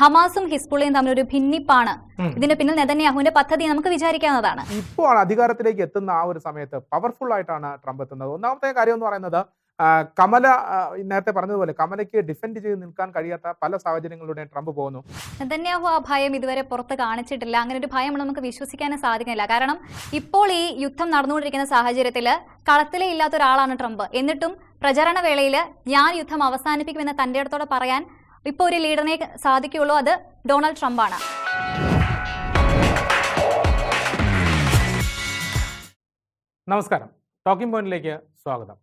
ഹമാസും ഹിസ്ബുള്ളയും തമ്മിൽ ഒരു ഭിന്നിപ്പാണ്. ഇതിന്റെ ഇതിന് പിന്നിൽ നെതന്യാഹുവിന്റെ പദ്ധതി നമുക്ക് വിചാരിക്കാവുന്നതാണ്. ഇപ്പോൾ അധികാരത്തിലേക്ക് എത്തുന്ന ആ ഒരു സമയത്ത് പവർഫുൾ ആയിട്ടാണ് ട്രംപ് എത്തുന്നത്. ഒന്നാമത്തെ കാര്യം എന്ന് പറയുന്നത് കമല നേരത്തെ പറഞ്ഞതുപോലെ കമലയ്ക്ക് ഡിഫെൻഡ് ചെയ്ത് നിൽക്കാൻ കഴിയാത്ത പല സാഹചര്യങ്ങളിലൂടെ ട്രംപ് പോകുന്നു. നെതന്യാഹു ആ ഭയം ഇതുവരെ പുറത്ത് കാണിച്ചിട്ടില്ല. അങ്ങനെ ഒരു ഭയം നമുക്ക് വിശ്വസിക്കാനും സാധിക്കില്ല കാരണം ഇപ്പോൾ ഈ യുദ്ധം നടന്നുകൊണ്ടിരിക്കുന്ന സാഹചര്യത്തിൽ കളത്തിലേ ഇല്ലാത്ത ഒരാളാണ് ട്രംപ്. എന്നിട്ടും പ്രചരണ വേളയിൽ ഞാൻ യുദ്ധം അവസാനിപ്പിക്കുമെന്ന് തന്റെ അടുത്തോടെ പറയാൻ ഇപ്പോൾ ഒരു ലീഡറിനെ സാധിക്കുകയുള്ളൂ. അത് ഡൊണാൾഡ് ട്രംപാണ്. നമസ്കാരം. ടോക്കിംഗ് പോയിന്റിലേക്ക് സ്വാഗതം.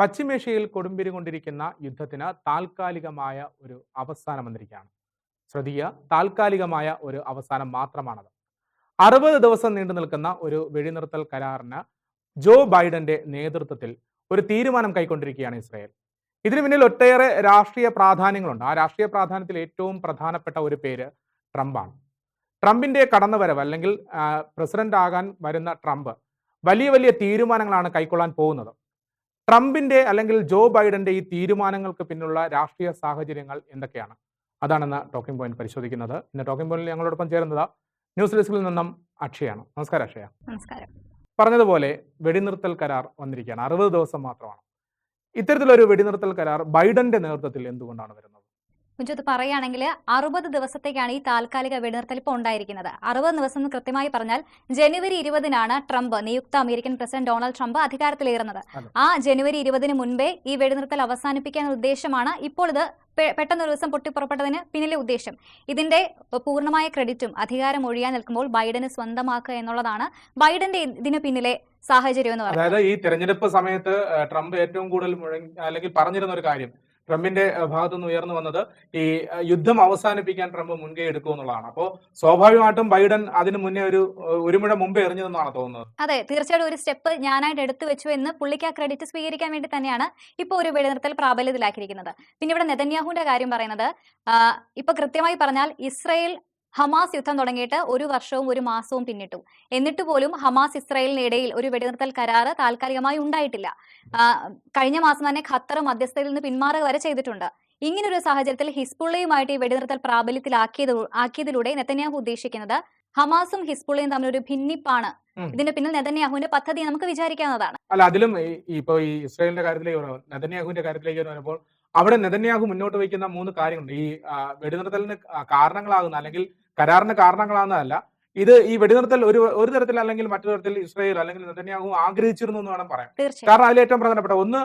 പശ്ചിമേഷ്യയിൽ കൊടുമ്പിരി കൊണ്ടിരിക്കുന്ന യുദ്ധത്തിന് താൽക്കാലികമായ ഒരു അവസാനം വന്നിരിക്കുകയാണ്. ശ്രദ്ധിക്കുക താൽക്കാലികമായ ഒരു അവസാനം മാത്രമാണത്. അറുപത് ദിവസം നീണ്ടു നിൽക്കുന്ന ഒരു വെടിനിർത്തൽ കരാറിന് ജോ ബൈഡന്റെ നേതൃത്വത്തിൽ ഒരു തീരുമാനം കൈക്കൊണ്ടിരിക്കുകയാണ് ഇസ്രായേൽ. ഇതിനു പിന്നിൽ ഒട്ടേറെ രാഷ്ട്രീയ പ്രാധാന്യങ്ങളുണ്ട്. ആ രാഷ്ട്രീയ പ്രാധാന്യത്തിൽ ഏറ്റവും പ്രധാനപ്പെട്ട ഒരു പേര് ട്രംപാണ്. ട്രംപിന്റെ കടന്നുവരവ് അല്ലെങ്കിൽ പ്രസിഡന്റ് ആകാൻ വരുന്ന ട്രംപ് വലിയ വലിയ തീരുമാനങ്ങളാണ് കൈക്കൊള്ളാൻ പോകുന്നത്. ട്രംപിന്റെ അല്ലെങ്കിൽ ജോ ബൈഡന്റെ ഈ തീരുമാനങ്ങൾക്ക് പിന്നിലുള്ള രാഷ്ട്രീയ സാഹചര്യങ്ങൾ എന്തൊക്കെയാണ്? അതാണെന്ന് ടോക്കിംഗ് പോയിന്റ് പരിശോധിക്കുന്നത്. ഇന്ന് ടോക്കിംഗ് പോയിന്റിൽ ഞങ്ങളോടൊപ്പം ചേരുന്നത് ന്യൂസ് ഡെസ്കിൽ നിന്നും അക്ഷയാണ്. നമസ്കാരം അക്ഷയ. നമസ്കാരം. പറഞ്ഞതുപോലെ വെടിനിർത്തൽ കരാർ വന്നിരിക്കുകയാണ്. അറുപത് ദിവസം മാത്രമാണ്. ഇത്തരത്തിലൊരു വെടിനിർത്തൽ കരാർ ബൈഡന്റെ നേതൃത്വത്തിൽ എന്തുകൊണ്ടാണ് വരുന്നത്? കുഞ്ചത്ത് പറയുകയാണെങ്കിൽ അറുപത് ദിവസത്തേക്കാണ് ഈ താൽക്കാലിക വെടിനിർത്തലിപ്പ് ഉണ്ടായിരിക്കുന്നത്. അറുപത് ദിവസം എന്ന് കൃത്യമായി പറഞ്ഞാൽ ജനുവരി ഇരുപതിനാണ് ട്രംപ് നിയുക്ത അമേരിക്കൻ പ്രസിഡന്റ് ഡൊണാൾഡ് ട്രംപ് അധികാരത്തിലേറുന്നത്. ആ ജനുവരി ഇരുപതിന് മുൻപേ ഈ വെടിനിർത്തൽ അവസാനിപ്പിക്കാൻ ഉദ്ദേശമാണ് ഇപ്പോൾ ഇത് പെട്ടെന്നൊരു ദിവസം പൊട്ടിപ്പുറപ്പെട്ടതിന് പിന്നിലെ ഉദ്ദേശം. ഇതിന്റെ പൂർണമായ ക്രെഡിറ്റും അധികാരം ഒഴിയാൻ നിൽക്കുമ്പോൾ ബൈഡന് സ്വന്തമാക്കുക എന്നുള്ളതാണ് ബൈഡന്റെ ഇതിന് പിന്നിലെ സാഹചര്യം എന്ന് പറയുന്നത്. അതായത് ഈ തെരഞ്ഞെടുപ്പ് സമയത്ത് ട്രംപ് ഏറ്റവും കൂടുതൽ അല്ലെങ്കിൽ പറഞ്ഞിരുന്ന ഒരു കാര്യം ട്രംപിന്റെ ഭാഗത്തു ഭാഗത്തുനിന്ന് ഉയർന്നു വന്നത് ഈ യുദ്ധം അവസാനിപ്പിക്കാൻ ട്രംപ് മുൻകൈ എടുക്കും എന്നുള്ളതാണ്. അപ്പോൾ സ്വാഭാവികമായിട്ടും ബൈഡൻ അതിന് മുന്നേ ഒരു ഒരു മുമ്പേ എറിഞ്ഞതെന്നാണ് തോന്നുന്നത്. അതെ തീർച്ചയായിട്ടും ഒരു സ്റ്റെപ്പ് ഞാനായിട്ട് എടുത്തു വെച്ചു എന്ന് പുള്ളിക്ക് ആ ക്രെഡിറ്റ് സ്വീകരിക്കാൻ വേണ്ടി തന്നെയാണ് ഇപ്പോൾ ഒരു വെടിനിർത്തൽ പ്രാബല്യത്തിലാക്കിയിരിക്കുന്നത്. പിന്നെ ഇവിടെ നെതന്യാഹുവിന്റെ കാര്യം പറയുന്നത് ഇപ്പൊ കൃത്യമായി പറഞ്ഞാൽ ഇസ്രയേൽ ഹമാസ് യുദ്ധം തുടങ്ങിയിട്ട് ഒരു വർഷവും ഒരു മാസവും പിന്നിട്ടു. എന്നിട്ട് പോലും ഹമാസ് ഇസ്രായേലിനിടയിൽ ഒരു വെടിനിർത്തൽ കരാറ് താൽക്കാലികമായി ഉണ്ടായിട്ടില്ല. കഴിഞ്ഞ മാസം തന്നെ ഖത്തർ മധ്യസ്ഥതയിൽ നിന്ന് പിന്മാറുക വരെ ചെയ്തിട്ടുണ്ട്. ഇങ്ങനൊരു സാഹചര്യത്തിൽ ഹിസ്ബുള്ളയുമായിട്ട് ഈ വെടിനിർത്തൽ പ്രാബല്യത്തിലാക്കിയത് ആക്കിയതിലൂടെ നെതന്യാഹു ഉദ്ദേശിക്കുന്നത് ഹമാസും ഹിസ്ബുള്ളയും തമ്മിൽ ഒരു ഭിന്നിപ്പാണ്. ഇതിന്റെ ഇതിന് പിന്നിൽ നെതന്യാഹുവിന്റെ പദ്ധതി നമുക്ക് വിചാരിക്കാവുന്നതാണ്. അല്ല അതിലും ഇപ്പൊ ഈ ഇസ്രായേലിന്റെ കാര്യത്തിലേക്ക് നെതന്യാഹുവിന്റെ കാര്യത്തിലേക്ക് വരുമ്പോൾ അവിടെ നെതന്യാഹു മുന്നോട്ട് വയ്ക്കുന്ന മൂന്ന് കാര്യങ്ങളുണ്ട്. ഈ വെടിനിർത്തലിന് കാരണങ്ങളാകുന്ന അല്ലെങ്കിൽ കരാറിന് കാരണങ്ങളാകുന്നതല്ല ഇത് ഈ വെടിനിർത്തൽ ഒരു ഒരു തരത്തിൽ അല്ലെങ്കിൽ മറ്റു തരത്തിൽ ഇസ്രായേൽ അല്ലെങ്കിൽ നെതന്യാഹു ആഗ്രഹിച്ചിരുന്നു എന്ന് വേണം പറയാം കാരണം അതിൽ ഏറ്റവും പ്രധാനപ്പെട്ട ഒന്ന്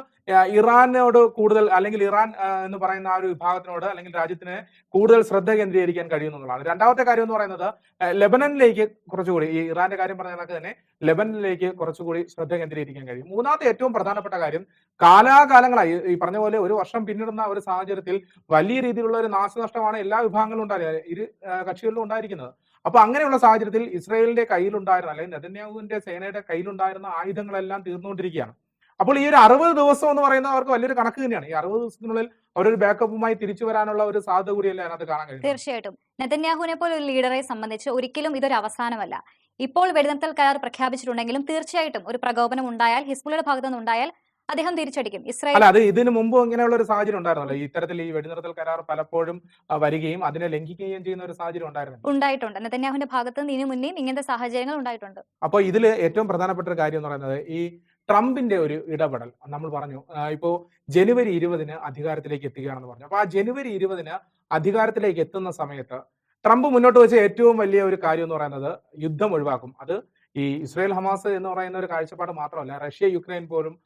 ഇറാനോട് കൂടുതൽ അല്ലെങ്കിൽ ഇറാൻ എന്ന് പറയുന്ന ആ ഒരു വിഭാഗത്തിനോട് അല്ലെങ്കിൽ രാജ്യത്തിന് കൂടുതൽ ശ്രദ്ധ കേന്ദ്രീകരിക്കാൻ കഴിയുന്നതാണ് രണ്ടാമത്തെ കാര്യം എന്ന് പറയുന്നത് ലെബനനിലേക്ക് കുറച്ചുകൂടി ഈ ഇറാന്റെ കാര്യം പറഞ്ഞ കണക്ക് തന്നെ ലെബനനിലേക്ക് കുറച്ചുകൂടി ശ്രദ്ധ കേന്ദ്രീകരിക്കാൻ കഴിയും. മൂന്നാമത്തെ ഏറ്റവും പ്രധാനപ്പെട്ട കാര്യം കാലാകാലങ്ങളായി ഈ പറഞ്ഞ പോലെ ഒരു വർഷം പിന്നിടുന്ന ഒരു സാഹചര്യത്തിൽ വലിയ രീതിയിലുള്ള ഒരു നാശനഷ്ടമാണ് എല്ലാ വിഭാഗങ്ങളും ഉണ്ടായിരുന്നത് ഇരു കക്ഷികളിലും ഉണ്ടായിരിക്കുന്നത്. അപ്പൊ അങ്ങനെയുള്ള സാഹചര്യത്തിൽ ഇസ്രായേലിന്റെ കയ്യിലുണ്ടായിരുന്ന അല്ലെങ്കിൽ നെതന്യാഹുവിന്റെ സേനയുടെ കയ്യിലുണ്ടായിരുന്ന ആയുധങ്ങളെല്ലാം തീർന്നുകൊണ്ടിരിക്കുകയാണ്. അപ്പോൾ ഈ ഒരു അറുപത് ദിവസം എന്ന് പറയുന്നത് അവർക്ക് വലിയൊരു കണക്ക് തന്നെയാണ്. ഈ അറുപത് ദിവസത്തിനുള്ളിൽ അവരൊരു ബാക്കപ്പുമായി തിരിച്ചു വരാനുള്ള ഒരു സാധ്യത കൂടിയല്ലേ അതിനകത്ത് കാണാൻ കഴിയും തീർച്ചയായിട്ടും. നെതന്യാഹുവിനെ പോലെ ഒരു ലീഡറെ സംബന്ധിച്ച് ഒരിക്കലും ഇതൊരു അവസാനമല്ല. ഇപ്പോൾ വെടിനിർത്തൽ കരാർ പ്രഖ്യാപിച്ചിട്ടുണ്ടെങ്കിലും തീർച്ചയായിട്ടും ഒരു പ്രകോപനം ഉണ്ടായാൽ ഹിസ്ബുള്ളയുടെ ഭാഗത്തു നിന്ന് ഉണ്ടായാൽ അദ്ദേഹം തിരിച്ചടിക്കും. ഇസ്രായേൽ അല്ല അത് ഇതിനു മുമ്പ് ഇങ്ങനെയുള്ള ഒരു സാഹചര്യം ഉണ്ടായിരുന്നല്ലോ. ഇത്തരത്തിൽ ഈ വെടിനിർത്തൽ കരാർ പലപ്പോഴും വരികയും അതിനെ ലംഘിക്കുകയും ചെയ്യുന്ന ഒരു സാഹചര്യം ഉണ്ടായിരുന്നു ഉണ്ടായിട്ടുണ്ട്. നെതന്യാഹുവിന്റെ ഭാഗത്ത് നിന്ന് ഇതിനു മുന്നേ ഇങ്ങനത്തെ സാഹചര്യങ്ങൾ ഉണ്ടായിട്ടുണ്ട്. അപ്പോൾ ഇതിൽ ഏറ്റവും പ്രധാനപ്പെട്ട ഒരു കാര്യം എന്ന് പറയുന്നത് ഈ ട്രംപിന്റെ ഒരു ഇടപെടൽ. നമ്മൾ പറഞ്ഞു ഇപ്പോ ജനുവരി ഇരുപതിന് അധികാരത്തിലേക്ക് എത്തുകയാണെന്ന് പറഞ്ഞു. അപ്പൊ ആ ജനുവരി ഇരുപതിന് അധികാരത്തിലേക്ക് എത്തുന്ന സമയത്ത് ട്രംപ് മുന്നോട്ട് വെച്ച ഏറ്റവും വലിയ ഒരു കാര്യം എന്ന് പറയുന്നത് യുദ്ധം ഒഴിവാക്കും. അത് ഈ ഇസ്രയേൽ ഹമാസ് എന്ന് പറയുന്ന ഒരു കാഴ്ചപ്പാട് മാത്രമല്ല റഷ്യ യുക്രൈൻ പോലും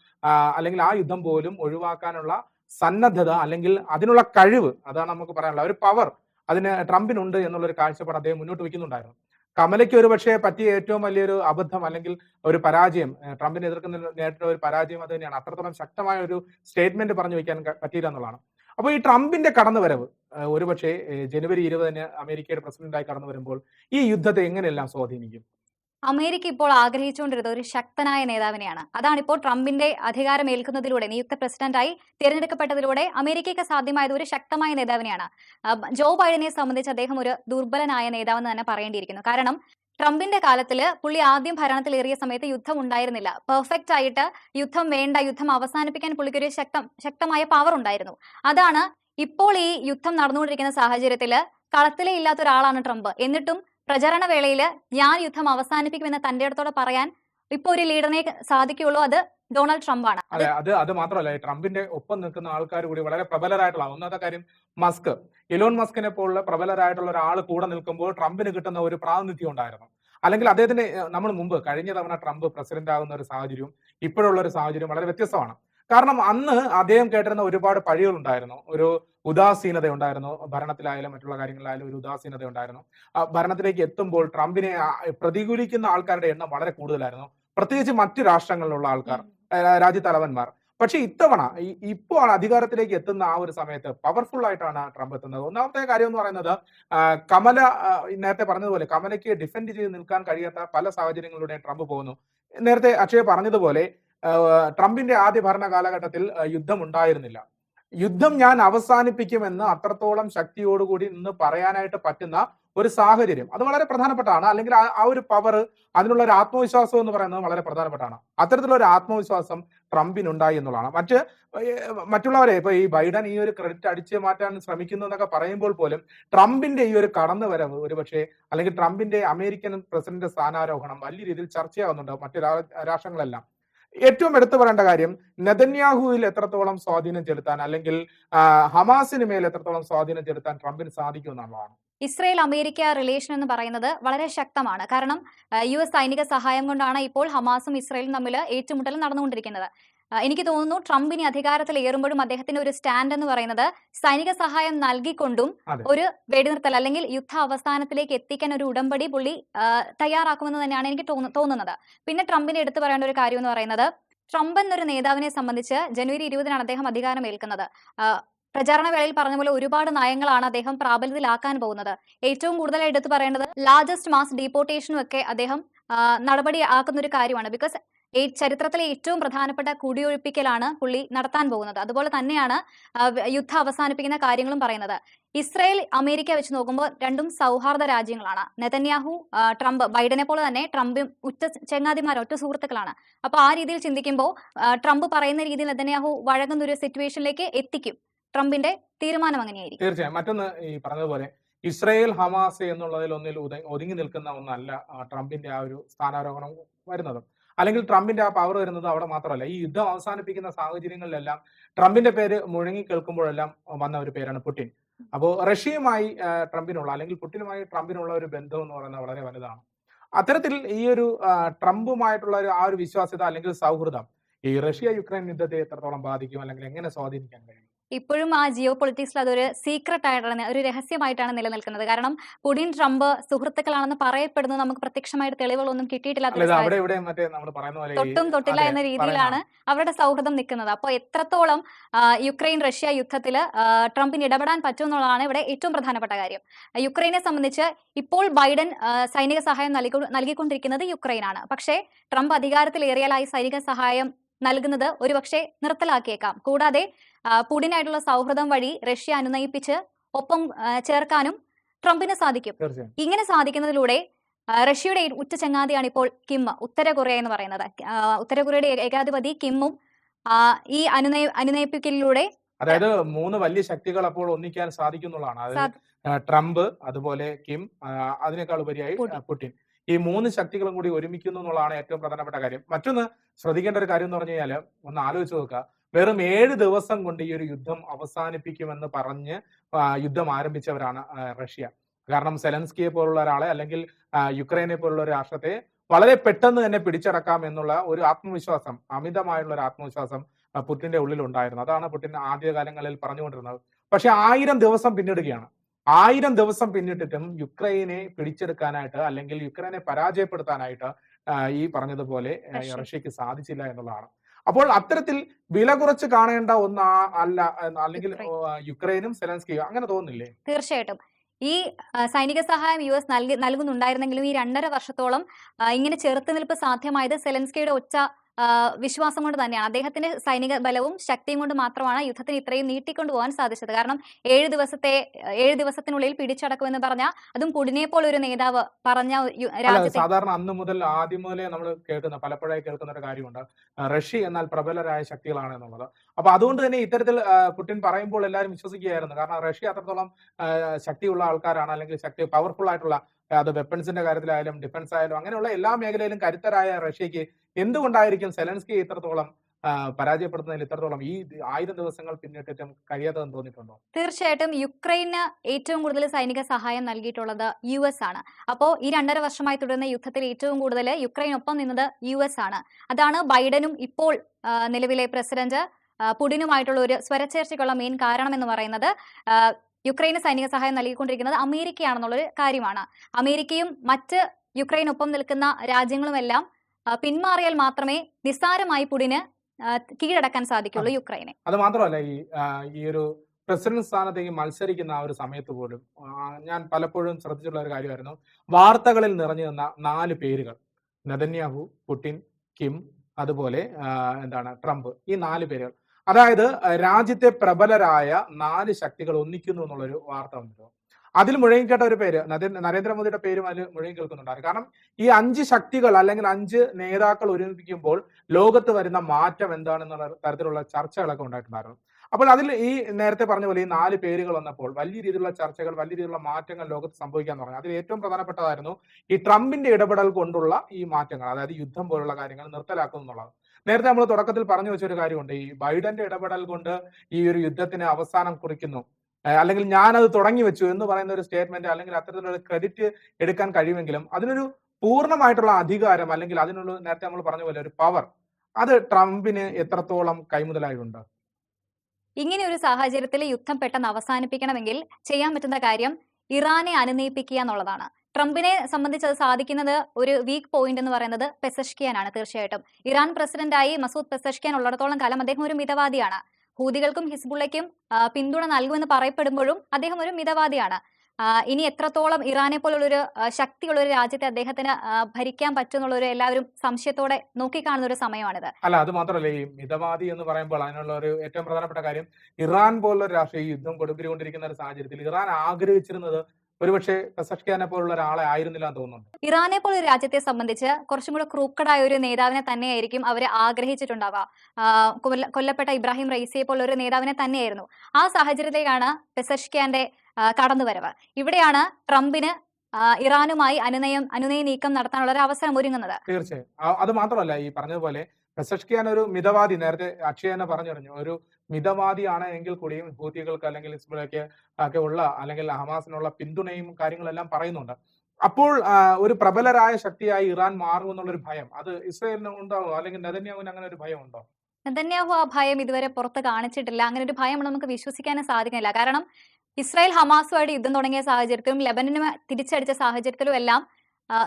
അല്ലെങ്കിൽ ആ യുദ്ധം പോലും ഒഴിവാക്കാനുള്ള സന്നദ്ധത അല്ലെങ്കിൽ അതിനുള്ള കഴിവ് അതാണ് നമുക്ക് പറയാനുള്ള ഒരു പവർ അതിന് ട്രംപിനുണ്ട് എന്നുള്ള ഒരു കാഴ്ചപ്പാട് അദ്ദേഹം മുന്നോട്ട് വയ്ക്കുന്നുണ്ടായിരുന്നു. കമലയ്ക്ക് ഒരു പക്ഷേ പറ്റിയ ഏറ്റവും വലിയൊരു അബദ്ധം അല്ലെങ്കിൽ ഒരു പരാജയം ട്രംപിനെ എതിർക്കുന്ന നേരിട്ട ഒരു പരാജയം അത് തന്നെയാണ്. അത്രത്തോളം ശക്തമായ ഒരു സ്റ്റേറ്റ്മെന്റ് പറഞ്ഞു വെക്കാൻ ക- പറ്റിയില്ല എന്നുള്ളതാണ്. അപ്പോൾ ഈ ട്രംപിന്റെ കടന്നുവരവ് ഒരുപക്ഷെ ജനുവരി ഇരുപതിന് അമേരിക്കയുടെ പ്രസിഡന്റായി കടന്നു വരുമ്പോൾ ഈ യുദ്ധത്തെ എങ്ങനെയെല്ലാം സ്വാധീനിക്കും? അമേരിക്ക ഇപ്പോൾ ആഗ്രഹിച്ചുകൊണ്ടിരുന്നത് ഒരു ശക്തനായ നേതാവിനെയാണ്. അതാണ് ഇപ്പോൾ ട്രംപിന്റെ അധികാരം ഏൽക്കുന്നതിലൂടെ നിയുക്ത പ്രസിഡന്റായി തിരഞ്ഞെടുക്കപ്പെട്ടതിലൂടെ അമേരിക്കയ്ക്ക് സാധ്യമായത് ഒരു ശക്തമായ നേതാവിനെയാണ്. ജോ ബൈഡനെ സംബന്ധിച്ച് അദ്ദേഹം ഒരു ദുർബലനായ നേതാവെന്ന് തന്നെ പറയേണ്ടിയിരിക്കുന്നു. കാരണം ട്രംപിന്റെ കാലത്തിൽ പുള്ളി ആദ്യം ഭരണത്തിൽ ഏറിയ സമയത്ത് യുദ്ധം ഉണ്ടായിരുന്നില്ല. പെർഫെക്റ്റ് ആയിട്ട് യുദ്ധം വേണ്ട യുദ്ധം അവസാനിപ്പിക്കാൻ പുള്ളിക്ക് ഒരു ശക്തം ശക്തമായ പവർ ഉണ്ടായിരുന്നു. അതാണ് ഇപ്പോൾ ഈ യുദ്ധം നടന്നുകൊണ്ടിരിക്കുന്ന സാഹചര്യത്തിൽ കളത്തിലേ ഇല്ലാത്ത ഒരാളാണ് ട്രംപ്. എന്നിട്ടും പ്രചരണ വേളയിൽ ഞാൻ യുദ്ധം അവസാനിപ്പിക്കുമെന്ന് തന്റെ അടുത്തോടെ പറയാൻ ഇപ്പൊ ഒരു ലീഡറിനെ സാധിക്കുകയുള്ളൂ. അത് ഡൊണാൾഡ് ട്രംപ് ആണ് അതെ അത് അത് മാത്രമല്ല ട്രംപിന്റെ ഒപ്പം നിൽക്കുന്ന ആൾക്കാർ കൂടി വളരെ പ്രബലരായിട്ടുള്ള ഒന്നാമത്തെ കാര്യം മസ്ക്. എലോൺ മസ്കിനെ പോലുള്ള പ്രബലരായിട്ടുള്ള ഒരാൾ കൂടെ നിൽക്കുമ്പോൾ ട്രംപിന് കിട്ടുന്ന ഒരു പ്രാതിനിധ്യം ഉണ്ടായിരുന്നു. അല്ലെങ്കിൽ അദ്ദേഹത്തിന്റെ നമ്മൾ മുമ്പ് കഴിഞ്ഞ തവണ ട്രംപ് പ്രസിഡന്റ് ആകുന്ന ഒരു സാഹചര്യവും ഇപ്പോഴുള്ള ഒരു സാഹചര്യം വളരെ വ്യത്യസ്തമാണ്. കാരണം അന്ന് അദ്ദേഹം കേട്ടിരുന്ന ഒരുപാട് പഴികൾ ഉണ്ടായിരുന്നു ഒരു ഉദാസീനത ഉണ്ടായിരുന്നു ഭരണത്തിലായാലും മറ്റുള്ള കാര്യങ്ങളിലായാലും ഒരു ഉദാസീനത ഉണ്ടായിരുന്നു ഭരണത്തിലേക്ക് എത്തുമ്പോൾ ട്രംപിനെ പ്രതികൂലിക്കുന്ന ആൾക്കാരുടെ എണ്ണം വളരെ കൂടുതലായിരുന്നു. പ്രത്യേകിച്ച് മറ്റു രാഷ്ട്രങ്ങളിലുള്ള ആൾക്കാർ രാജ്യത്തലവന്മാർ പക്ഷെ ഇത്തവണ ഇപ്പോൾ അധികാരത്തിലേക്ക് എത്തുന്ന ആ ഒരു സമയത്ത് പവർഫുൾ ആയിട്ടാണ് ട്രംപ് എത്തുന്നത്. ഒന്നാമത്തെ കാര്യം എന്ന് പറയുന്നത് കമല നേരത്തെ പറഞ്ഞതുപോലെ കമലയ്ക്ക് ഡിഫെൻഡ് ചെയ്ത് നിൽക്കാൻ കഴിയാത്ത പല സാഹചര്യങ്ങളിലൂടെ ട്രംപ് പോകുന്നു. നേരത്തെ അക്ഷയ് പറഞ്ഞതുപോലെ ട്രംപിന്റെ ആദ്യ ഭരണ കാലഘട്ടത്തിൽ യുദ്ധം ഉണ്ടായിരുന്നില്ല. യുദ്ധം ഞാൻ അവസാനിപ്പിക്കുമെന്ന് അത്രത്തോളം ശക്തിയോടുകൂടി ഇന്ന് പറയാനായിട്ട് പറ്റുന്ന ഒരു സാഹചര്യം. അത് വളരെ പ്രധാനപ്പെട്ടാണ് അല്ലെങ്കിൽ ആ- ഒരു പവർ അതിനുള്ള ഒരു ആത്മവിശ്വാസം എന്ന് പറയുന്നത് വളരെ പ്രധാനപ്പെട്ടാണ് അത്തരത്തിലുള്ള ഒരു ആത്മവിശ്വാസം ട്രംപിനുണ്ടായി എന്നുള്ളതാണ്. മറ്റ് മറ്റുള്ളവരെ ഇപ്പൊ ഈ ബൈഡൻ ഈ ഒരു ക്രെഡിറ്റ് അടിച്ചു മാറ്റാൻ ശ്രമിക്കുന്നു എന്നൊക്കെ പറയുമ്പോൾ പോലും ട്രംപിന്റെ ഈ ഒരു കടന്നുവരവ് ഒരുപക്ഷെ അല്ലെങ്കിൽ ട്രംപിന്റെ അമേരിക്കൻ പ്രസിഡന്റ് സ്ഥാനാരോഹണം വലിയ രീതിയിൽ ചർച്ചയാകുന്നുണ്ട് മറ്റു രാഷ്ട്രങ്ങളെല്ലാം. ഏറ്റവും എടുത്തു പറയേണ്ട കാര്യം നെതന്യാഹുവിൽ എത്രത്തോളം സ്വാധീനം ചെലുത്താൻ അല്ലെങ്കിൽ ഹമാസിന് മേൽ എത്രത്തോളം സ്വാധീനം ചെലുത്താൻ ട്രംപിന് സാധിക്കും എന്നുള്ളതാണ്. ഇസ്രയേൽ അമേരിക്ക റിലേഷൻ എന്ന് പറയുന്നത് വളരെ ശക്തമാണ്. കാരണം യു എസ് സൈനിക സഹായം കൊണ്ടാണ് ഇപ്പോൾ ഹമാസും ഇസ്രയേലും തമ്മിൽ ഏറ്റുമുട്ടൽ നടന്നുകൊണ്ടിരിക്കുന്നത്. എനിക്ക് തോന്നുന്നു ട്രംപ് ഇനി അധികാരത്തിൽ ഏറുമ്പോഴും അദ്ദേഹത്തിന്റെ ഒരു സ്റ്റാൻഡ് എന്ന് പറയുന്നത് സൈനിക സഹായം നൽകിക്കൊണ്ടും. ഒരു വെടിനിർത്തൽ അല്ലെങ്കിൽ യുദ്ധ അവസാനത്തിലേക്ക് എത്തിക്കാൻ ഒരു ഉടമ്പടി പുള്ളി തയ്യാറാക്കുമെന്ന് തന്നെയാണ് എനിക്ക് തോന്നുന്നത്. പിന്നെ ട്രംപിനെ എടുത്തു പറയേണ്ട ഒരു കാര്യം എന്ന് പറയുന്നത് ട്രംപ് എന്നൊരു നേതാവിനെ സംബന്ധിച്ച് ജനുവരി ഇരുപതിനാണ് അദ്ദേഹം അധികാരം ഏൽക്കുന്നത് പ്രചാരണ വേളയിൽ പറഞ്ഞ പോലെ ഒരുപാട് നയങ്ങളാണ് അദ്ദേഹം പ്രാബല്യത്തിലാക്കാൻ പോകുന്നത്. ഏറ്റവും കൂടുതൽ എടുത്തു പറയേണ്ടത് ലാർജസ്റ്റ് മാസ് ഡീപ്പോർട്ടേഷനും ഒക്കെ അദ്ദേഹം നടപടി ആക്കുന്ന ഒരു കാര്യമാണ്. ബിക്കോസ് ചരിത്രത്തിലെ ഏറ്റവും പ്രധാനപ്പെട്ട കുടിയൊഴിപ്പിക്കലാണ് പുള്ളി നടത്താൻ പോകുന്നത്. അതുപോലെ തന്നെയാണ് യുദ്ധം അവസാനിപ്പിക്കുന്ന കാര്യങ്ങളും പറയുന്നത്. ഇസ്രയേൽ അമേരിക്ക വെച്ച് നോക്കുമ്പോൾ രണ്ടും സൗഹാർദ്ദ രാജ്യങ്ങളാണ്. നെതന്യാഹു ട്രംപ് ബൈഡനെ പോലെ തന്നെ ട്രംപും ഉറ്റ ചെങ്ങാതിമാരും ഒറ്റ സുഹൃത്തുക്കളാണ്. അപ്പൊ ആ രീതിയിൽ ചിന്തിക്കുമ്പോൾ ട്രംപ് പറയുന്ന രീതിയിൽ നെതന്യാഹു വഴങ്ങുന്ന ഒരു സിറ്റുവേഷനിലേക്ക് എത്തിക്കും. ട്രംപിന്റെ തീരുമാനം അങ്ങനെയായിരിക്കും. തീർച്ചയായും. മറ്റൊന്ന് ഈ പറഞ്ഞതുപോലെ ഇസ്രയേൽ ഹമാസ് എന്നുള്ളതിൽ ഒന്നിൽ ഒതുങ്ങി നിൽക്കുന്ന ഒന്നല്ല ട്രംപിന്റെ ആ ഒരു സ്ഥാനാരോഹണം വരുന്നത്. അല്ലെങ്കിൽ ട്രംപിന്റെ ആ പവർ വരുന്നത് അവിടെ മാത്രമല്ല. ഈ യുദ്ധം അവസാനിപ്പിക്കുന്ന സാഹചര്യങ്ങളിലെല്ലാം ട്രംപിന്റെ പേര് മുഴങ്ങി കേൾക്കുമ്പോഴെല്ലാം വന്ന ഒരു പേരാണ് പുടിൻ. അപ്പോൾ റഷ്യയുമായി ട്രംപിനുള്ള അല്ലെങ്കിൽ പുടിനുമായി ട്രംപിനുള്ള ഒരു ബന്ധം എന്ന് പറയുന്നത് വളരെ വലുതാണ്. അത്തരത്തിൽ ഈ ഒരു ട്രംപുമായിട്ടുള്ള ഒരു ആ ഒരു വിശ്വാസ്യത അല്ലെങ്കിൽ സൗഹൃദം ഈ റഷ്യ യുക്രൈൻ യുദ്ധത്തെ എത്രത്തോളം ബാധിക്കും അല്ലെങ്കിൽ എങ്ങനെ സ്വാധീനിക്കാൻ കഴിയും? ഇപ്പോഴും ആ ജിയോ പൊളിറ്റിക്സിൽ അതൊരു സീക്രട്ട് ആയിട്ടാണ് ഒരു രഹസ്യമായിട്ടാണ് നിലനിൽക്കുന്നത്. കാരണം പുടിൻ ട്രംപ് സുഹൃത്തുക്കളാണെന്ന് പറയപ്പെടുന്നത് നമുക്ക് പ്രത്യക്ഷമായിട്ട് തെളിവുകളൊന്നും കിട്ടിയിട്ടില്ല തൊട്ടും തൊട്ടില്ല എന്ന രീതിയിലാണ് അവരുടെ സൗഹൃദം നിൽക്കുന്നത്. അപ്പോൾ എത്രത്തോളം യുക്രൈൻ റഷ്യ യുദ്ധത്തിൽ ട്രംപിന് ഇടപെടാൻ പറ്റുമെന്നുള്ളതാണ് ഇവിടെ ഏറ്റവും പ്രധാനപ്പെട്ട കാര്യം. യുക്രൈനെ സംബന്ധിച്ച് ഇപ്പോൾ ബൈഡൻ സൈനിക സഹായം നൽകി നൽകിക്കൊണ്ടിരിക്കുന്നത് യുക്രൈനാണ്. പക്ഷേ ട്രംപ് അധികാരത്തിലേറിയാൽ ആ സൈനിക സഹായം നൽകുന്നത് ഒരുപക്ഷെ നിർത്തലാക്കിയേക്കാം. കൂടാതെ പുടിനായിട്ടുള്ള സൗഹൃദം വഴി റഷ്യ അനുനയിപ്പിച്ച് ഒപ്പം ചേർക്കാനും ട്രംപിന് സാധിക്കും. ഇങ്ങനെ സാധിക്കുന്നതിലൂടെ റഷ്യയുടെ ഉറ്റ ചങ്ങാതിയാണ് ഇപ്പോൾ കിം ഉത്തര കൊറിയ എന്ന് പറയുന്നത്. ഉത്തര കൊറിയയുടെ ഏക- ഏകാധിപതി കിമ്മും ഈ അനുനയ അനുനയിപ്പിക്കലിലൂടെ അതായത് മൂന്ന് വലിയ ശക്തികൾ അപ്പോൾ ഒന്നിക്കാൻ സാധിക്കുന്നുള്ളതാണ്. അത് ട്രംപ് അതുപോലെ കിം അതിനേക്കാൾ ഉപരിയായി പുടിൻ. ഈ മൂന്ന് ശക്തികളും കൂടി ഒരുമിക്കുന്നു എന്നുള്ളതാണ് ഏറ്റവും പ്രധാനപ്പെട്ട കാര്യം. മറ്റൊന്ന് ശ്രദ്ധിക്കേണ്ട ഒരു കാര്യം എന്ന് പറഞ്ഞു കഴിഞ്ഞാൽ ഒന്ന് ആലോചിച്ച് നോക്കുക. വെറും ഏഴ് ദിവസം കൊണ്ട് ഈ ഒരു യുദ്ധം അവസാനിപ്പിക്കുമെന്ന് പറഞ്ഞ് യുദ്ധം ആരംഭിച്ചവരാണ് റഷ്യ. കാരണം സെലൻസ്കിയെ പോലുള്ള ഒരാളെ അല്ലെങ്കിൽ യുക്രൈനെ പോലുള്ള ഒരു രാഷ്ട്രത്തെ വളരെ പെട്ടെന്ന് തന്നെ പിടിച്ചടക്കാം എന്നുള്ള ഒരു ആത്മവിശ്വാസം അമിതമായുള്ള ഒരു ആത്മവിശ്വാസം പുട്ടിന്റെ ഉള്ളിൽ ഉണ്ടായിരുന്നു അതാണ് പുട്ടിൻ ആദ്യകാലങ്ങളിൽ പറഞ്ഞുകൊണ്ടിരുന്നത്. പക്ഷെ ആയിരം ദിവസം പിന്നിടുകയാണ്. ആയിരം ദിവസം പിന്നിട്ടിട്ടും യുക്രൈനെ പിടിച്ചെടുക്കാനായിട്ട് അല്ലെങ്കിൽ യുക്രൈനെ പരാജയപ്പെടുത്താനായിട്ട് ഈ പറഞ്ഞതുപോലെ റഷ്യക്ക് സാധിച്ചില്ല എന്നുള്ളതാണ്. അപ്പോൾ അത്തരത്തിൽ വില കുറച്ച് കാണേണ്ട ഒന്ന് അല്ല അല്ലെങ്കിൽ യുക്രൈനും സെലൻസ്കിയും അങ്ങനെ തോന്നുന്നില്ലേ? തീർച്ചയായിട്ടും. ഈ സൈനിക സഹായം യു എസ് നൽകി നൽകുന്നുണ്ടായിരുന്നെങ്കിലും ഈ രണ്ടര വർഷത്തോളം ഇങ്ങനെ ചെറുത്തുനിൽപ്പ് സാധ്യമായത് സെലൻസ്കിയുടെ ആ, വിശ്വാസം കൊണ്ട് തന്നെയാണ് അദ്ദേഹത്തിന്റെ സൈനിക ബലവും ശക്തിയും കൊണ്ട് മാത്രമാണ് യുദ്ധത്തിന് ഇത്രയും നീട്ടിക്കൊണ്ടു പോകാൻ സാധിച്ചത്. കാരണം ഏഴ് ദിവസത്തെ ഏഴ് ദിവസത്തിനുള്ളിൽ പിടിച്ചടക്കുമെന്ന് പറഞ്ഞ അതും കുടിനെ പോലെ ഒരു നേതാവ് പറഞ്ഞ സാധാരണ അന്ന് മുതൽ ആദ്യം മുതലേ നമ്മൾ കേൾക്കുന്ന പലപ്പോഴായി കേൾക്കുന്ന ഒരു കാര്യമുണ്ട്. റഷ്യ എന്നാൽ പ്രബലരായ ശക്തികളാണ് എന്നുള്ളത്. അപ്പൊ അതുകൊണ്ട് തന്നെ ഇത്തരത്തിൽ പുടിൻ പറയുമ്പോൾ എല്ലാവരും വിശ്വസിക്കുകയായിരുന്നു. കാരണം റഷ്യ അത്രത്തോളം ശക്തിയുള്ള ആൾക്കാരാണ് അല്ലെങ്കിൽ ശക്തി പവർഫുൾ ആയിട്ടുള്ള അത് വെപ്പൺസിന്റെ കാര്യത്തിലായാലും ഡിഫൻസ് ആയാലും അങ്ങനെയുള്ള എല്ലാ മേഖലയിലും കരുത്തരായ റഷ്യക്ക് എന്തുകൊണ്ടായിരിക്കും സെലൻസ്കി ഇത്രത്തോളം പരാജയപ്പെടുത്തുന്നതിൽ ഇത്രത്തോളം ഈ ആയിരം ദിവസങ്ങൾ പിന്നിട്ടിട്ടും കഴിയാത്തതെന്ന് തോന്നിയിട്ടുണ്ടോ? തീർച്ചയായിട്ടും യുക്രൈന് ഏറ്റവും കൂടുതൽ സൈനിക സഹായം നൽകിയിട്ടുള്ളത് യു എസ് ആണ്. അപ്പോ ഈ രണ്ടര വർഷമായി തുടരുന്ന യുദ്ധത്തിൽ ഏറ്റവും കൂടുതൽ യുക്രൈൻ ഒപ്പം നിന്നത് യു എസ് ആണ്. അതാണ് ബൈഡനും ഇപ്പോൾ നിലവിലെ പ്രസിഡന്റ് പുടിനുമായിട്ടുള്ള ഒരു സ്വരച്ചേർച്ചയ്ക്കുള്ള മെയിൻ കാരണം എന്ന് പറയുന്നത് യുക്രൈന് സൈനിക സഹായം നൽകിക്കൊണ്ടിരിക്കുന്നത് അമേരിക്കയാണെന്നുള്ളൊരു കാര്യമാണ്. അമേരിക്കയും മറ്റ് യുക്രൈനൊപ്പം നിൽക്കുന്ന രാജ്യങ്ങളുമെല്ലാം പിന്മാറിയാൽ മാത്രമേ നിസ്സാരമായി പുടിന് കീഴടക്കാൻ സാധിക്കുള്ളൂ യുക്രൈനെ. അത് മാത്രമല്ല ഈ ഈ ഒരു പ്രസിഡന്റ് സ്ഥാനത്തേക്ക് മത്സരിക്കുന്ന ആ ഒരു സമയത്ത് പോലും ഞാൻ പലപ്പോഴും ശ്രദ്ധിച്ചുള്ള ഒരു കാര്യമായിരുന്നു. വാർത്തകളിൽ നിറഞ്ഞു നിന്ന നാല് പേരുകൾ നെതന്യാഹു പുടിൻ കിം അതുപോലെ എന്താണ് ട്രംപ് ഈ നാല് പേരുകൾ. അതായത് രാജ്യത്തെ പ്രബലരായ നാല് ശക്തികൾ ഒന്നിക്കുന്നു എന്നുള്ളൊരു വാർത്ത വന്നിരുന്നു. അതിൽ മുഴങ്ങിക്കേട്ട ഒരു പേര് നരേ- നരേന്ദ്രമോദിയുടെ പേരും അതിൽ മുഴങ്ങി കേൾക്കുന്നുണ്ടായിരുന്നു. കാരണം ഈ അഞ്ച് ശക്തികൾ അല്ലെങ്കിൽ അഞ്ച് നേതാക്കൾ ഒരുമിപ്പിക്കുമ്പോൾ ലോകത്ത് വരുന്ന മാറ്റം എന്താണെന്നുള്ള തരത്തിലുള്ള ചർച്ചകളൊക്കെ ഉണ്ടായിട്ടുണ്ടായിരുന്നു. അപ്പോൾ അതിൽ ഈ നേരത്തെ പറഞ്ഞ പോലെ ഈ നാല് പേരുകൾ വന്നപ്പോൾ വലിയ രീതിയിലുള്ള ചർച്ചകൾ വലിയ രീതിയിലുള്ള മാറ്റങ്ങൾ ലോകത്ത് സംഭവിക്കാൻ തുടങ്ങി. അതിൽ ഏറ്റവും പ്രധാനപ്പെട്ടതായിരുന്നു ഈ ട്രംപിന്റെ ഇടപെടൽ കൊണ്ടുള്ള ഈ മാറ്റങ്ങൾ അതായത് യുദ്ധം പോലുള്ള കാര്യങ്ങൾ നിർത്തലാക്കുന്നു എന്നുള്ളത്. നേരത്തെ നമ്മൾ തുടക്കത്തിൽ പറഞ്ഞു വെച്ച വെച്ചൊരു കാര്യമുണ്ട്. ഈ ബൈഡന്റെ ഇടപെടൽ കൊണ്ട് ഈ ഒരു യുദ്ധത്തിന് അവസാനം കുറിക്കുന്നു. അല്ലെങ്കിൽ ഞാനത് തുടങ്ങി വെച്ചു എന്ന് പറയുന്ന ഒരു സ്റ്റേറ്റ്മെന്റ് അല്ലെങ്കിൽ അത്തരത്തിലുള്ള ക്രെഡിറ്റ് എടുക്കാൻ കഴിയുമെങ്കിലും അതിനൊരു പൂർണമായിട്ടുള്ള അധികാരം അല്ലെങ്കിൽ അതിനുള്ള നേരത്തെ നമ്മൾ പറഞ്ഞ പോലെ ഒരു പവർ അത് ട്രംപിന് എത്രത്തോളം കൈമുതലായിട്ടുണ്ട്? ഇങ്ങനെ ഒരു സാഹചര്യത്തിൽ യുദ്ധം പെട്ടെന്ന് അവസാനിപ്പിക്കണമെങ്കിൽ ചെയ്യാൻ പറ്റുന്ന കാര്യം ഇറാനെ അനുനയിപ്പിക്കുക എന്നുള്ളതാണ്. ട്രംപിനെ സംബന്ധിച്ച് സാധിക്കുന്നത് ഒരു വീക്ക് പോയിന്റ് എന്ന് പറയുന്നത് പെസഷ്കിയാനാണ് തീർച്ചയായിട്ടും. ഇറാൻ പ്രസിഡന്റായി മസൂദ് പെസഷ്കിയാൻ ഉള്ളിടത്തോളം കാലം അദ്ദേഹം ഒരു മിതവാദിയാണ്. ഹൂതികൾക്കും ഹിസ്ബുള്ളയ്ക്കും പിന്തുണ നൽകുമെന്ന് പറയപ്പെടുമ്പോഴും അദ്ദേഹം ഒരു മിതവാദിയാണ്. ഇനി എത്രത്തോളം ഇറാനെ പോലുള്ളൊരു ശക്തിയുള്ള ഒരു രാജ്യത്തെ അദ്ദേഹത്തിന് ഭരിക്കാൻ പറ്റുമെന്നുള്ള ഒരു എല്ലാവരും സംശയത്തോടെ നോക്കിക്കാണുന്ന ഒരു സമയമാണിത്. അല്ല അത് മാത്രമല്ല ഈ മിതവാദി എന്ന് പറയുമ്പോൾ അതിനുള്ള ഒരു ഏറ്റവും പ്രധാനപ്പെട്ട കാര്യം ഇറാൻ പോലുള്ള രാഷ്ട്രീയ യുദ്ധം കൊടുപ്പിരിക്കൊണ്ടിരിക്കുന്ന ഒരു സാഹചര്യത്തിൽ ഇറാൻ ആഗ്രഹിച്ചിരുന്നത് ഒരുപക്ഷെ പെസഷ്കിയാനെ പോലുള്ള ഒരാളെ ആയിരുന്നില്ല എന്ന് തോന്നുന്നുണ്ട്. ഇറാനെ പോലെ രാജ്യത്തെ സംബന്ധിച്ച് കുറച്ചും കൂടെ ക്രൂക്കഡായ ഒരു നേതാവിനെ തന്നെയായിരിക്കും അവരെ ആഗ്രഹിച്ചിട്ടുണ്ടാവുക. കൊല്ലപ്പെട്ട ഇബ്രാഹിം റൈസിയെ പോലെ ഒരു നേതാവിനെ തന്നെയായിരുന്നു. ആ സാഹചര്യത്തിലേക്കാണ് പെസഷ്കിയാന്റെ ആ, കടന്നുവരവ്. ഇവിടെയാണ് ട്രംപിന് ഇറാനുമായി അനുനയം അനുനയ നീക്കം നടത്താനുള്ള ഒരു അവസരം ഒരുങ്ങുന്നത്. തീർച്ചയായും. അത് മാത്രമല്ല ഈ പറഞ്ഞതുപോലെ പെസഷ്കിയാൻ ഒരു മിതവാദി നേരത്തെ അക്ഷയ തന്നെ പറഞ്ഞു ഒരു മിതവാദിയാണ് എങ്കിൽ കൂടിയും ഹൂതികൾക്ക് അല്ലെങ്കിൽ ഹിസ്ബുള്ളയ്ക്ക് ഒക്കെ ഉള്ള അല്ലെങ്കിൽ ഹമാസിനുള്ള പിന്തുണയും കാര്യങ്ങളെല്ലാം പറയുന്നുണ്ട്. അപ്പോൾ ഒരു പ്രബലരായ ശക്തിയായി ഇറാൻ മാറും എന്നുള്ളൊരു ഭയം അത് ഇസ്രയേലിന് ഉണ്ടാവോ അല്ലെങ്കിൽ നെതന്യാവിന് അങ്ങനെ ഒരു ഭയം ഉണ്ടോ? നെതന്യാഹു ആ ഭയം ഇതുവരെ പുറത്ത് കാണിച്ചിട്ടില്ല. അങ്ങനെ ഒരു ഭയം നമുക്ക് വിശ്വസിക്കാനും സാധിക്കില്ല കാരണം ഇസ്രായേൽ ഹമാസുമായിട്ട് യുദ്ധം തുടങ്ങിയ സാഹചര്യത്തിലും ലബനന് തിരിച്ചടിച്ച സാഹചര്യത്തിലും എല്ലാം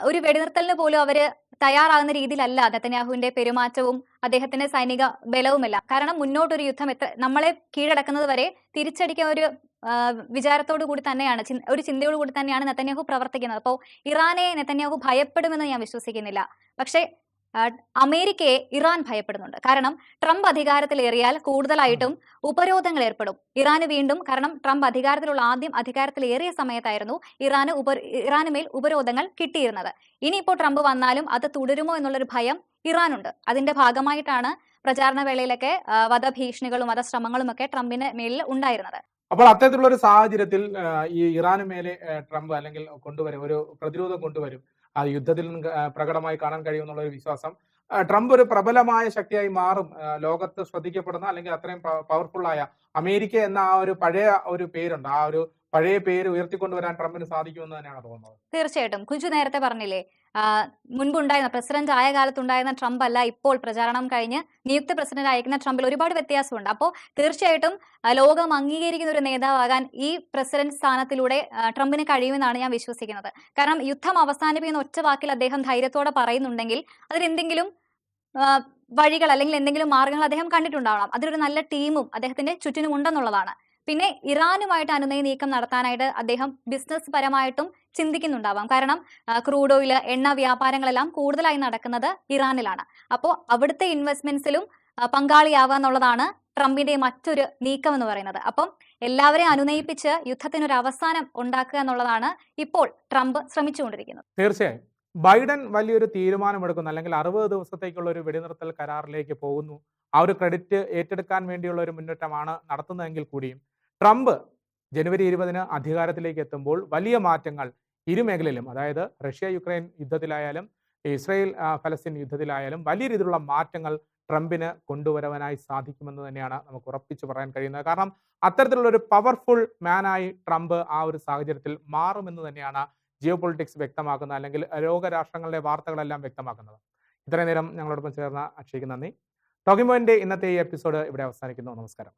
ഒരു വെടിനിർത്തലിന് പോലും അവർ തയ്യാറാകുന്ന രീതിയിലല്ല നെത്തന്യാഹുവിന്റെ പെരുമാറ്റവും അദ്ദേഹത്തിന്റെ സൈനിക ബലവുമെല്ലാം. കാരണം മുന്നോട്ടൊരു യുദ്ധം എത്ര നമ്മളെ കീഴടക്കുന്നത് വരെ തിരിച്ചടിക്കാൻ ഒരു വിചാരത്തോടു കൂടി തന്നെയാണ് ഒരു ചിന്തയോടു കൂടി തന്നെയാണ് നെത്തന്യാഹു പ്രവർത്തിക്കുന്നത്. അപ്പോൾ ഇറാനെ നെത്തന്യാഹു ഭയപ്പെടുമെന്ന് ഞാൻ വിശ്വസിക്കുന്നില്ല. പക്ഷേ അമേരിക്കയെ ഇറാൻ ഭയപ്പെടുന്നുണ്ട്. കാരണം ട്രംപ് അധികാരത്തിലേറിയാൽ കൂടുതലായിട്ടും ഉപരോധങ്ങൾ ഏർപ്പെടും. ഇറാന് വീണ്ടും കാരണം ട്രംപ് അധികാരത്തിലുള്ള ആദ്യം അധികാരത്തിലേറിയ സമയത്തായിരുന്നു ഇറാന് ഉപ ഇറാന് മേൽ ഉപരോധങ്ങൾ കിട്ടിയിരുന്നത്. ഇനിയിപ്പോൾ ട്രംപ് വന്നാലും അത് തുടരുമോ എന്നുള്ളൊരു ഭയം ഇറാനുണ്ട്. അതിന്റെ ഭാഗമായിട്ടാണ് പ്രചാരണ വേളയിലൊക്കെ വധഭീഷണികളും വധശ്രമങ്ങളും ഒക്കെ ട്രംപിന് മേലിൽ ഉണ്ടായിരുന്നത്. അപ്പോൾ അത്തരത്തിലുള്ള ഒരു സാഹചര്യത്തിൽ ഈ ഇറാന് മേലെ ട്രംപ് അല്ലെങ്കിൽ കൊണ്ടുവരും ഒരു പ്രതിരോധം കൊണ്ടുവരും ആ യുദ്ധത്തിൽ പ്രകടമായി കാണാൻ കഴിയുമെന്നുള്ള ഒരു വിശ്വാസം. ട്രംപ് ഒരു പ്രബലമായ ശക്തിയായി മാറും. ലോകത്ത് ശ്രദ്ധിക്കപ്പെടുന്ന അല്ലെങ്കിൽ അത്രയും പവർഫുൾ ആയ അമേരിക്ക എന്ന ആ ഒരു പഴയ ഒരു പേരുണ്ട്. ആ ഒരു പഴയ പേര് ഉയർത്തിക്കൊണ്ടുവരാൻ ട്രംപിന് സാധിക്കുമെന്ന് തന്നെയാണ് തോന്നുന്നത്. തീർച്ചയായിട്ടും. കുഞ്ചു നേരത്തെ പറഞ്ഞില്ലേ മുൻപുണ്ടായിരുന്ന പ്രസിഡന്റ് ആയ കാലത്തുണ്ടായിരുന്ന ട്രംപ് അല്ല ഇപ്പോൾ പ്രചാരണം കഴിഞ്ഞ് നിയുക്ത പ്രസിഡന്റ് അയക്കുന്ന ട്രംപിൽ ഒരുപാട് വ്യത്യാസമുണ്ട്. അപ്പോൾ തീർച്ചയായിട്ടും ലോകം അംഗീകരിക്കുന്ന ഒരു നേതാവാകാൻ ഈ പ്രസിഡന്റ് സ്ഥാനത്തിലൂടെ ട്രംപിന് കഴിയുമെന്നാണ് ഞാൻ വിശ്വസിക്കുന്നത്. കാരണം യുദ്ധം അവസാനിപ്പിക്കുന്ന ഒറ്റ വാക്കിൽ അദ്ദേഹം ധൈര്യത്തോടെ പറയുന്നുണ്ടെങ്കിൽ അതിലെന്തെങ്കിലും വഴികൾ അല്ലെങ്കിൽ എന്തെങ്കിലും മാർഗങ്ങൾ അദ്ദേഹം കണ്ടിട്ടുണ്ടാവണം. അതിലൊരു നല്ല ടീമും അദ്ദേഹത്തിന്റെ ചുറ്റിനും ഉണ്ടെന്നുള്ളതാണ് പിന്നെ ഇറാനുമായിട്ട് അനുനയ നീക്കം നടത്താനായിട്ട് അദ്ദേഹം ബിസിനസ് പരമായിട്ടും ചിന്തിക്കുന്നുണ്ടാവാം. കാരണം ക്രൂഡ് ഓയിൽ എണ്ണ വ്യാപാരങ്ങളെല്ലാം കൂടുതലായി നടക്കുന്നത് ഇറാനിലാണ്. അപ്പോൾ അവിടുത്തെ ഇൻവെസ്റ്റ്മെന്റ്സിലും പങ്കാളിയാവുക എന്നുള്ളതാണ് ട്രംപിന്റെ മറ്റൊരു നീക്കം എന്ന് പറയുന്നത്. അപ്പം എല്ലാവരെയും അനുനയിപ്പിച്ച് യുദ്ധത്തിനൊരു അവസാനം ഉണ്ടാക്കുക എന്നുള്ളതാണ് ഇപ്പോൾ ട്രംപ് ശ്രമിച്ചുകൊണ്ടിരിക്കുന്നത്. തീർച്ചയായും. ബൈഡൻ വലിയൊരു തീരുമാനമെടുക്കുന്നു. അല്ലെങ്കിൽ അറുപത് ദിവസത്തേക്കുള്ള ഒരു വെടിനിർത്തൽ കരാറിലേക്ക് പോകുന്നു. ആ ഒരു ക്രെഡിറ്റ് ഏറ്റെടുക്കാൻ വേണ്ടിയുള്ള ഒരു മുന്നേറ്റമാണ് നടത്തുന്നതെങ്കിൽ കൂടിയും. ട്രംപ് ജനുവരി ഇരുപതിന് അധികാരത്തിലേക്ക് എത്തുമ്പോൾ വലിയ മാറ്റങ്ങൾ ഇരുമേഖലയിലും അതായത് റഷ്യ യുക്രൈൻ യുദ്ധത്തിലായാലും ഇസ്രായേൽ ഫലസ്തീൻ യുദ്ധത്തിലായാലും വലിയ രീതിയിലുള്ള മാറ്റങ്ങൾ ട്രംപിന് കൊണ്ടുവരവാനായി സാധിക്കുമെന്ന് തന്നെയാണ് നമുക്ക് ഉറപ്പിച്ചു പറയാൻ കഴിയുന്നത്. കാരണം അത്തരത്തിലുള്ള ഒരു പവർഫുൾ മാനായി ട്രംപ് ആ ഒരു സാഹചര്യത്തിൽ മാറുമെന്ന് തന്നെയാണ് ജിയോ പൊളിറ്റിക്സ് വ്യക്തമാക്കുന്നത് അല്ലെങ്കിൽ ലോകരാഷ്ട്രങ്ങളുടെ വാർത്തകളെല്ലാം വ്യക്തമാക്കുന്നത്. ഇത്രയും നേരം ഞങ്ങളോടൊപ്പം ചേർന്ന അക്ഷയ്ക്ക് നന്ദി. ടോക്കിംഗ് പോയിന്റ് ഇന്നത്തെ ഈ എപ്പിസോഡ് ഇവിടെ അവസാനിക്കുന്നു. നമസ്കാരം.